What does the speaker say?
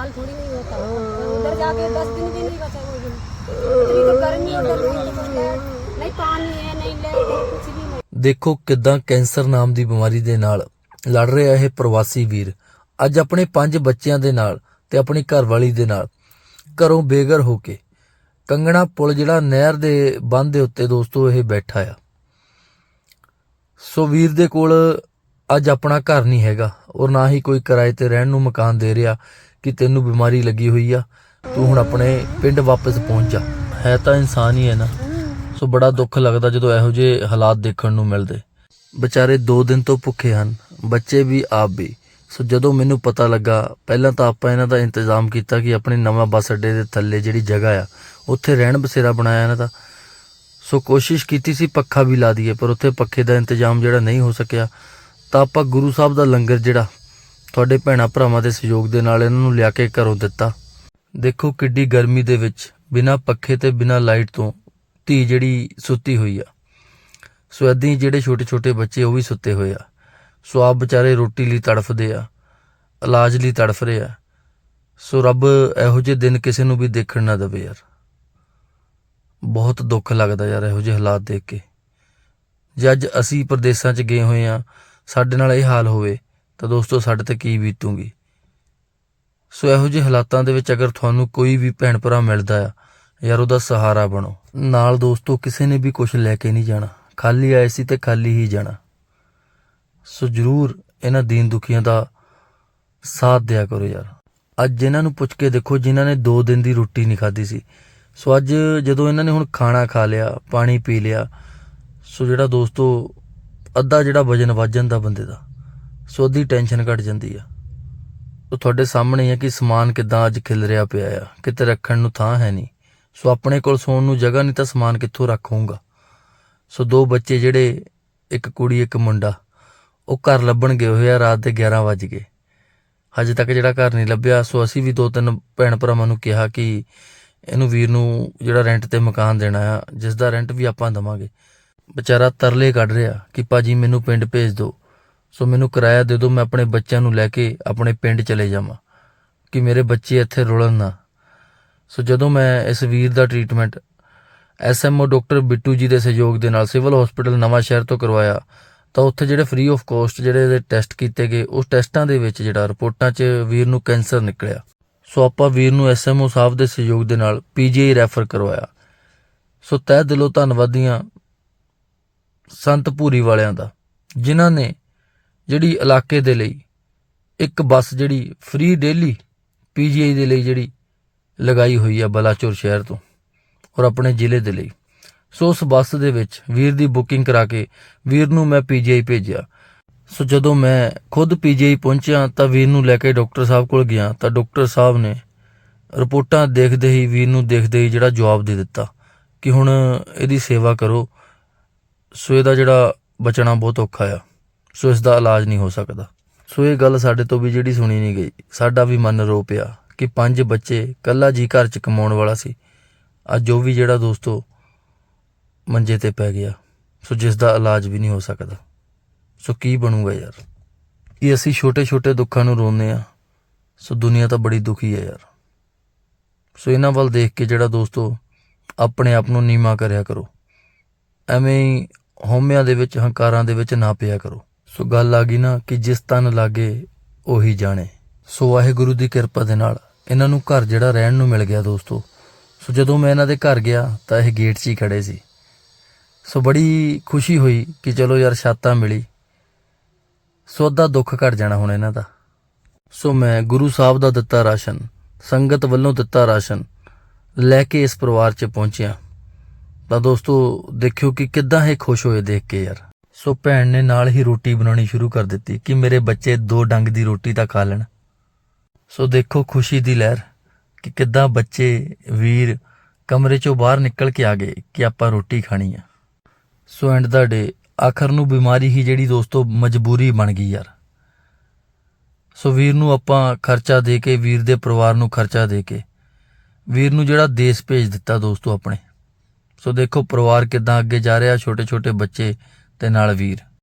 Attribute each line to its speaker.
Speaker 1: हाल थोड़ी नहीं होता उधर जाके दस दिन भी नहीं बचा वो दिन इतनी तो गर्मी उधर नहीं तो लाइट नहीं पानी है नहीं लाइट है कुछ भी नहीं
Speaker 2: ਦੇਖੋ ਕਿਦਾਂ ਕੈਂਸਰ ਨਾਮ ਦੀ ਬਿਮਾਰੀ ਦੇ ਨਾਲ ਲੜ ਰਿਹਾ ਇਹ ਪ੍ਰਵਾਸੀ ਵੀਰ ਅੱਜ ਆਪਣੇ ਪੰਜ ਬੱਚਿਆਂ ਦੇ ਨਾਲ ਤੇ ਆਪਣੀ ਘਰਵਾਲੀ ਦੇ ਨਾਲ ਘਰੋਂ ਬੇਘਰ ਹੋ ਕੇ ਕੰਗਣਾ ਪੁਲ ਜਿਹੜਾ ਨਹਿਰ ਦੇ ਬੰਦ ਦੇ ਉੱਤੇ ਦੋਸਤੋ ਇਹ ਬੈਠਾ ਆ ਸੋ ਵੀਰ ਦੇ ਕੋਲ ਅੱਜ ਆਪਣਾ ਘਰ ਨਹੀਂ ਹੈਗਾ ਔਰ ਨਾ ਹੀ ਕੋਈ ਕਿਰਾਏ ਤੇ ਰਹਿਣ ਨੂੰ ਮਕਾਨ ਦੇ ਰਿਹਾ ਕਿ ਤੈਨੂੰ ਬਿਮਾਰੀ ਲੱਗੀ ਹੋਈ ਆ, ਤੂੰ ਹੁਣ ਆਪਣੇ ਪਿੰਡ ਵਾਪਸ ਪਹੁੰਚ ਜਾ। ਹੈ ਤਾਂ ਇਨਸਾਨ ਹੀ ਹੈ ਨਾ। ਸੋ ਬੜਾ ਦੁੱਖ ਲੱਗਦਾ ਜਦੋਂ ਇਹੋ ਜਿਹੇ ਹਾਲਾਤ ਦੇਖਣ ਨੂੰ ਮਿਲਦੇ। ਵਿਚਾਰੇ 2 ਦਿਨ ਤੋਂ ਭੁੱਖੇ ਹਨ, ਬੱਚੇ ਵੀ ਆਪ ਵੀ। ਸੋ ਜਦੋਂ ਮੈਨੂੰ ਪਤਾ ਲੱਗਾ, ਪਹਿਲਾਂ ਤਾਂ ਆਪਾਂ ਇਹਨਾਂ ਦਾ ਇੰਤਜ਼ਾਮ ਕੀਤਾ ਕਿ ਆਪਣੇ ਨਵਾਂ ਬੱਸ ਅੱਡੇ ਦੇ ਥੱਲੇ ਜਿਹੜੀ ਜਗ੍ਹਾ ਆ, ਉੱਥੇ ਰਹਿਣ ਬਸੇਰਾ ਬਣਾਇਆ ਇਹਨਾਂ ਦਾ। ਸੋ ਕੋਸ਼ਿਸ਼ ਕੀਤੀ ਸੀ ਪੱਖਾ ਵੀ ਲਾ ਦਈਏ, ਪਰ ਉੱਥੇ ਪੱਖੇ ਦਾ ਇੰਤਜ਼ਾਮ ਜਿਹੜਾ ਨਹੀਂ ਹੋ ਸਕਿਆ। ਤਾਂ ਆਪਾਂ ਗੁਰੂ ਸਾਹਿਬ ਦਾ ਲੰਗਰ ਜਿਹੜਾ ਤੁਹਾਡੇ ਭੈਣਾ ਭਰਾਵਾਂ ਦੇ ਸਹਿਯੋਗ ਦੇ ਨਾਲ ਇਹਨਾਂ ਨੂੰ ਲਿਆ ਕੇ ਘਰੋਂ ਦਿੱਤਾ। ਦੇਖੋ ਕਿੱਡੀ ਗਰਮੀ ਦੇ ਵਿੱਚ ਬਿਨਾ ਪੱਖੇ ਤੇ ਬਿਨਾ ਲਾਈਟ ਤੋਂ ਧੀ ਜਿਹੜੀ ਸੁੱਤੀ ਹੋਈ ਆ। ਸੋ ਏਦਾਂ ਜਿਹੜੇ ਛੋਟੇ ਛੋਟੇ ਬੱਚੇ ਉਹ ਵੀ ਸੁੱਤੇ ਹੋਏ ਆ। ਸੋ ਆਪ ਵਿਚਾਰੇ ਰੋਟੀ ਲਈ ਤੜਫਦੇ ਆ, ਇਲਾਜ ਲਈ ਤੜਫ ਰਹੇ ਆ। ਸੋ ਰੱਬ ਇਹੋ ਜਿਹੇ ਦਿਨ ਕਿਸੇ ਨੂੰ ਵੀ ਦੇਖਣ ਨਾ ਦੇਵੇ ਯਾਰ। ਬਹੁਤ ਦੁੱਖ ਲੱਗਦਾ ਯਾਰ ਇਹੋ ਜਿਹੇ ਹਾਲਾਤ ਦੇਖ ਕੇ। ਜੇ ਅੱਜ ਅਸੀਂ ਪ੍ਰਦੇਸਾਂ 'ਚ ਗਏ ਹੋਏ ਆ, ਸਾਡੇ ਨਾਲ ਇਹ ਹਾਲ ਹੋਵੇ ਤਾਂ ਦੋਸਤੋ ਸਾਡੇ ਤੇ ਕੀ ਬੀਤੂਗੀ? ਸੋ ਇਹੋ ਜਿਹੇ ਹਾਲਾਤਾਂ ਦੇ ਵਿੱਚ ਅਗਰ ਤੁਹਾਨੂੰ ਕੋਈ ਵੀ ਭੈਣ ਭਰਾ ਮਿਲਦਾ ਆ, ਯਾਰ ਉਹਦਾ ਸਹਾਰਾ ਬਣੋ। ਨਾਲ ਦੋਸਤੋ ਕਿਸੇ ਨੇ ਵੀ ਕੁਝ ਲੈ ਕੇ ਨਹੀਂ ਜਾਣਾ। ਖਾਲੀ ਆਏ ਸੀ ਤੇ ਖਾਲੀ ਹੀ ਜਾਣਾ। ਸੋ ਜਰੂਰ ਇਹਨਾਂ ਦੀਨ ਦੁਖੀਆਂ ਦਾ ਸਾਥ ਦਿਆ ਕਰੋ ਯਾਰ। ਅੱਜ ਇਹਨਾਂ ਨੂੰ ਪੁੱਛ ਕੇ ਦੇਖੋ ਜਿਨ੍ਹਾਂ ਨੇ 2 ਦਿਨ ਦੀ ਰੋਟੀ ਨਹੀਂ ਖਾਧੀ ਸੀ। ਸੋ ਅੱਜ ਜਦੋਂ ਇਹਨਾਂ ਨੇ ਹੁਣ ਖਾਣਾ ਖਾ ਲਿਆ, ਪਾਣੀ ਪੀ ਲਿਆ, ਸੋ ਜਿਹੜਾ ਦੋਸਤੋ ਅੱਧਾ ਜਿਹੜਾ ਵਜਨ ਵੱਜ ਜਾਂਦਾ ਬੰਦੇ ਦਾ ਸੋ ਅੱਧੀ ਟੈਨਸ਼ਨ ਘਟ ਜਾਂਦੀ ਆ। ਉਹ ਤੁਹਾਡੇ ਸਾਹਮਣੇ ਹੀ ਹੈ ਕਿ ਸਮਾਨ ਕਿਦਾਂ ਅੱਜ ਖਿਲ ਰਿਹਾ ਪਿਆ ਆ। ਕਿਤੇ ਰੱਖਣ ਨੂੰ ਥਾਂ ਹੈ ਨਹੀਂ। ਸੋ ਆਪਣੇ ਕੋਲ ਸੌਣ ਨੂੰ ਜਗ੍ਹਾ ਨਹੀਂ ਤਾਂ ਸਮਾਨ ਕਿੱਥੋਂ ਰੱਖੂੰਗਾ। ਸੋ ਦੋ ਬੱਚੇ ਜਿਹੜੇ, ਇੱਕ ਕੁੜੀ, ਇੱਕ ਮੁੰਡਾ, ਉਹ ਘਰ ਲੱਭਣ ਗਏ ਹੋਏ ਆ ਰਾਤ ਦੇ 11 ਵਜ ਗਏ। ਹਜੇ ਤੱਕ ਜਿਹੜਾ ਘਰ ਨਹੀਂ ਲੱਭਿਆ, ਸੋ ਅਸੀਂ ਵੀ ਦੋ ਤਿੰਨ ਭੈਣ ਭਰਾਵਾਂ ਨੂੰ ਕਿਹਾ ਕਿ ਇਹਨੂੰ ਵੀਰ ਨੂੰ ਜਿਹੜਾ ਰੈਂਟ ਤੇ ਮਕਾਨ ਦੇਣਾ ਆ, ਜਿਸ ਦਾ ਰੈਂਟ ਵੀ ਆਪਾਂ ਦਵਾਂਗੇ। ਵਿਚਾਰਾ ਤਰਲੇ ਕੱਢ ਰਿਹਾ ਕਿ ਭਾਜੀ ਮੈਨੂੰ ਪਿੰਡ ਭੇਜ ਦਿਓ। ਸੋ ਮੈਨੂੰ ਕਿਰਾਇਆ ਦੇ ਦਿਓ, ਮੈਂ ਆਪਣੇ ਬੱਚਿਆਂ ਨੂੰ ਲੈ ਕੇ ਆਪਣੇ ਪਿੰਡ ਚਲੇ ਜਾਵਾਂ, ਕਿ ਮੇਰੇ ਬੱਚੇ ਇੱਥੇ ਰੁਲਣ ਨਾ। ਸੋ ਜਦੋਂ ਮੈਂ ਇਸ ਵੀਰ ਦਾ treatment SMO doctor Bittu ji ਦੇ ਸਹਿਯੋਗ ਦੇ ਨਾਲ ਸਿਵਲ ਹਸਪੀਟਲ ਨਵਾਂ ਸ਼ਹਿਰ ਤੋਂ ਕਰਵਾਇਆ, ਤਾਂ ਉੱਥੇ ਜਿਹੜੇ ਫ੍ਰੀ ਆਫ ਕੋਸਟ ਜਿਹੜੇ ਇਹਦੇ ਟੈਸਟ ਕੀਤੇ ਗਏ, ਉਸ ਟੈਸਟਾਂ ਦੇ ਵਿੱਚ ਜਿਹੜਾ ਰਿਪੋਰਟਾਂ 'ਚ ਵੀਰ ਨੂੰ ਕੈਂਸਰ ਨਿਕਲਿਆ। ਸੋ ਆਪਾਂ ਵੀਰ ਨੂੰ ਐਸਐਮਓ ਸਾਹਿਬ ਦੇ ਸਹਿਯੋਗ ਦੇ ਨਾਲ ਪੀਜੀਆਈ ਰੈਫਰ ਕਰਵਾਇਆ। ਸੋ ਤਹਿ ਦਿਲੋਂ ਧੰਨਵਾਦੀਆਂ ਸੰਤ ਭੂਰੀ ਵਾਲਿਆਂ ਦਾ, ਜਿਨ੍ਹਾਂ ਨੇ ਜਿਹੜੀ ਇਲਾਕੇ ਦੇ ਲਈ, ਇੱਕ ਬੱਸ ਜਿਹੜੀ ਫ੍ਰੀ ਡੇਲੀ ਪੀਜੀਆਈ ਦੇ ਲਈ ਜਿਹੜੀ ਲਗਾਈ ਹੋਈ ਆ ਬਲਾਚੌਰ ਸ਼ਹਿਰ ਤੋਂ ਔਰ ਆਪਣੇ ਜ਼ਿਲ੍ਹੇ ਦੇ ਲਈ। ਸੋ ਉਸ ਬੱਸ ਦੇ ਵਿੱਚ ਵੀਰ ਦੀ ਬੁਕਿੰਗ ਕਰਾ ਕੇ ਵੀਰ ਨੂੰ ਮੈਂ ਪੀਜੀਆਈ ਭੇਜਿਆ। ਸੋ ਜਦੋਂ ਮੈਂ ਖੁਦ ਪੀਜੀਆਈ ਪਹੁੰਚਿਆ ਤਾਂ ਵੀਰ ਨੂੰ ਲੈ ਕੇ ਡਾਕਟਰ ਸਾਹਿਬ ਕੋਲ ਗਿਆ ਤਾਂ ਡਾਕਟਰ ਸਾਹਿਬ ਨੇ ਰਿਪੋਰਟਾਂ ਦੇਖਦੇ ਹੀ ਵੀਰ ਨੂੰ ਦੇਖਦੇ ਹੀ ਜਿਹੜਾ ਜਵਾਬ ਦੇ ਦਿੱਤਾ ਕਿ ਹੁਣ ਇਹਦੀ ਸੇਵਾ ਕਰੋ। ਸੋ ਇਹਦਾ ਜਿਹੜਾ ਬਚਣਾ ਬਹੁਤ ਔਖਾ ਆ। ਸੋ ਇਸ ਦਾ ਇਲਾਜ ਨਹੀਂ ਹੋ ਸਕਦਾ। ਸੋ ਇਹ ਗੱਲ ਸਾਡੇ ਤੋਂ ਵੀ ਜਿਹੜੀ ਸੁਣੀ ਨਹੀਂ ਗਈ, ਸਾਡਾ ਵੀ ਮਨ ਰੋ ਪਿਆ ਕਿ ਪੰਜ ਬੱਚੇ ਕੱਲਾ ਜੀ ਘਰ ਚ ਕਮਾਉਣ ਵਾਲਾ ਸੀ। ਅੱਜ ਜੋ ਵੀ ਜਿਹੜਾ ਦੋਸਤੋ ਮੰਜੇ ਤੇ ਪੈ ਗਿਆ। ਸੋ ਜਿਸ ਦਾ ਇਲਾਜ ਵੀ ਨਹੀਂ ਹੋ ਸਕਦਾ। ਸੋ ਕੀ ਬਣੂਗਾ ਯਾਰ? ਇਹ ਅਸੀਂ ਛੋਟੇ ਛੋਟੇ ਦੁੱਖਾਂ ਨੂੰ ਰੋਂਦੇ ਆ ਸੋ ਦੁਨੀਆ ਤਾਂ ਬੜੀ ਦੁਖੀ ਹੈ ਯਾਰ। ਸੋ ਇਹਨਾਂ ਵੱਲ ਦੇਖ ਕੇ ਜਿਹੜਾ ਦੋਸਤੋ ਆਪਣੇ ਆਪ ਨੂੰ ਨੀਮਾ ਕਰਿਆ ਕਰੋ। ਐਵੇਂ ਹੀ ਹਉਮਿਆਂ ਦੇ ਵਿੱਚ, ਹੰਕਾਰਾਂ ਦੇ ਵਿੱਚ ਨਾ ਪਿਆ ਕਰੋ। ਸੋ ਗੱਲ ਆ ਗਈ ਨਾ ਕਿ ਜਿਸ ਤਨ ਲਾਗੇ ਉਹੀ ਜਾਣੇ। ਸੋ ਵਾਹਿਗੁਰੂ ਦੀ ਕਿਰਪਾ ਦੇ ਨਾਲ ਇਹਨਾਂ ਨੂੰ ਘਰ ਜਿਹੜਾ ਰਹਿਣ ਨੂੰ ਮਿਲ ਗਿਆ ਦੋਸਤੋ। ਸੋ ਜਦੋਂ ਮੈਂ ਇਹਨਾਂ ਦੇ ਘਰ ਗਿਆ ਤਾਂ ਇਹ ਗੇਟ 'ਚ ਹੀ ਖੜੇ ਸੀ। ਸੋ ਬੜੀ ਖੁਸ਼ੀ ਹੋਈ ਕਿ ਚਲੋ ਯਾਰ ਛਾਤਾ ਮਿਲੀ। ਸੋ ਅੱਧਾ ਦੁੱਖ ਘਟ ਜਾਣਾ ਹੁਣ ਇਹਨਾਂ ਦਾ। ਸੋ ਮੈਂ ਗੁਰੂ ਸਾਹਿਬ ਦਾ ਦਿੱਤਾ ਰਾਸ਼ਨ, ਸੰਗਤ ਵੱਲੋਂ ਦਿੱਤਾ ਰਾਸ਼ਨ ਲੈ ਕੇ ਇਸ ਪਰਿਵਾਰ 'ਚ ਪਹੁੰਚਿਆ। ਤਾਂ ਦੋਸਤੋ ਦੇਖਿਓ ਕਿ ਕਿੱਦਾਂ ਇਹ ਖੁਸ਼ ਹੋਏ ਦੇਖ ਕੇ ਯਾਰ। ਸੋ ਭੈਣ ਨੇ ਨਾਲ ਹੀ ਰੋਟੀ ਬਣਾਉਣੀ ਸ਼ੁਰੂ ਕਰ ਦਿੱਤੀ ਕਿ ਮੇਰੇ ਬੱਚੇ ਦੋ ਡੰਗ ਦੀ ਰੋਟੀ ਤਾਂ ਖਾ ਲੈਣ। ਸੋ ਦੇਖੋ ਖੁਸ਼ੀ ਦੀ ਲਹਿਰ ਕਿ ਕਿੱਦਾਂ ਬੱਚੇ, ਵੀਰ ਕਮਰੇ ਚੋਂ ਬਾਹਰ ਨਿਕਲ ਕੇ ਆ ਗਏ ਕਿ ਆਪਾਂ ਰੋਟੀ ਖਾਣੀ ਆ। ਸੋ ਐਂਡ ਦਾ ਡੇ ਆਖਰ ਨੂੰ ਬਿਮਾਰੀ ਹੀ ਜਿਹੜੀ ਦੋਸਤੋ ਮਜਬੂਰੀ ਬਣ ਗਈ ਯਾਰ। ਸੋ ਵੀਰ ਨੂੰ ਆਪਾਂ ਖਰਚਾ ਦੇ ਕੇ, ਵੀਰ ਦੇ ਪਰਿਵਾਰ ਨੂੰ ਖਰਚਾ ਦੇ ਕੇ, ਵੀਰ ਨੂੰ ਜਿਹੜਾ ਦੇਸ਼ ਭੇਜ ਦਿੱਤਾ ਦੋਸਤੋ ਆਪਣੇ। ਸੋ ਦੇਖੋ ਪਰਿਵਾਰ ਕਿਦਾਂ ਅੱਗੇ ਜਾ ਰਿਹਾ ਛੋਟੇ ਛੋਟੇ ਬੱਚੇ ਤੇ ਨਾਲ ਵੀਰ।